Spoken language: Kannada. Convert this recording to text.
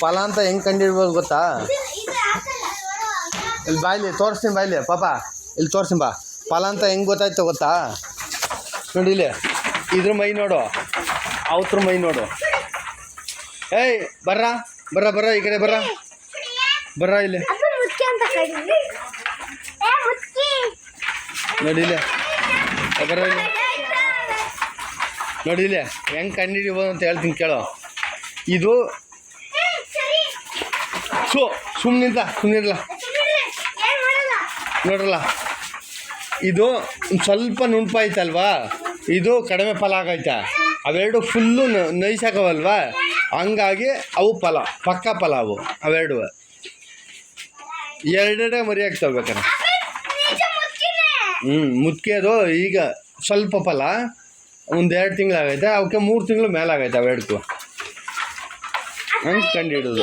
ಫಲ ಅಂತ ಹೆಂಗೆ ಕಂಡಿಡ್ಬೋದು ಗೊತ್ತಾ. ಇಲ್ಲಿ ಬಾಯ್ಲಿ ತೋರಿಸ್ತೀನಿ ಬಾಯ್ಲಿ ಪಾಪ. ಇಲ್ಲಿ ತೋರಿಸ್ತೀನಿ ಬಾ. ಫಲ ಅಂತ ಹೆಂಗೆ ಗೊತ್ತಾಯ್ತು ಗೊತ್ತಾ? ನೋಡಿ ಇಲ್ಲಿ ಇದ್ರ ಮೈ ನೋಡು. ಅವತ್ರ ಮೈ ನೋಡು. ಏಯ್ ಬರ್ರ? ಬರ್ರ ಬರ್ರ ಈ ಕಡೆ ಬರ್ರ. ಬರ್ರ ಇಲ್ಲಿ. ನೋಡಿ ಇಲ್ಲಿ. ಬರ್ರ ಇಲ್ಲಿ. ನೋಡಿ ಇಲ್ಲಿ ಹೆಂಗೆ ಕಂಡಿಡಿಬೋದು ಅಂತ ಹೇಳ್ತೀನಿ ಕೇಳೋ. ಇದು. ಸು ಸುಮ್ಮನಿಲ್ಲ ಮಾಡಲ್ಲ. ನೋಡ್ರಲ್ಲ, ಇದು ಸ್ವಲ್ಪ ನುಣ್ಪಾಯ್ತಲ್ವಾ ಇದು ಕಡಿಮೆ ಫಲ ಆಗೈತೆ. ಅವೆರಡು ಫುಲ್ಲು ನೈಸಾಕವಲ್ವಾ ಹಂಗಾಗಿ ಅವು ಫಲ, ಪಕ್ಕ ಫಲ ಅವು, ಅವೆರಡು. ಎರಡೆರಡೇ ಮರಿ ಆಗ್ತವೆ. ಹ್ಞೂ ಮುತ್ಕೆದು ಈಗ ಸ್ವಲ್ಪ ಫಲ ಒಂದು ಎರಡು ತಿಂಗಳಾಗೈತೆ, ಅವಕ್ಕೆ ಮೂರು ತಿಂಗಳು ಮೇಲಾಗೈತೆ ಅವೆರಡಕ್ಕೂ. ಹಂಗೆ ಕಂಡು ಹಿಡಿದು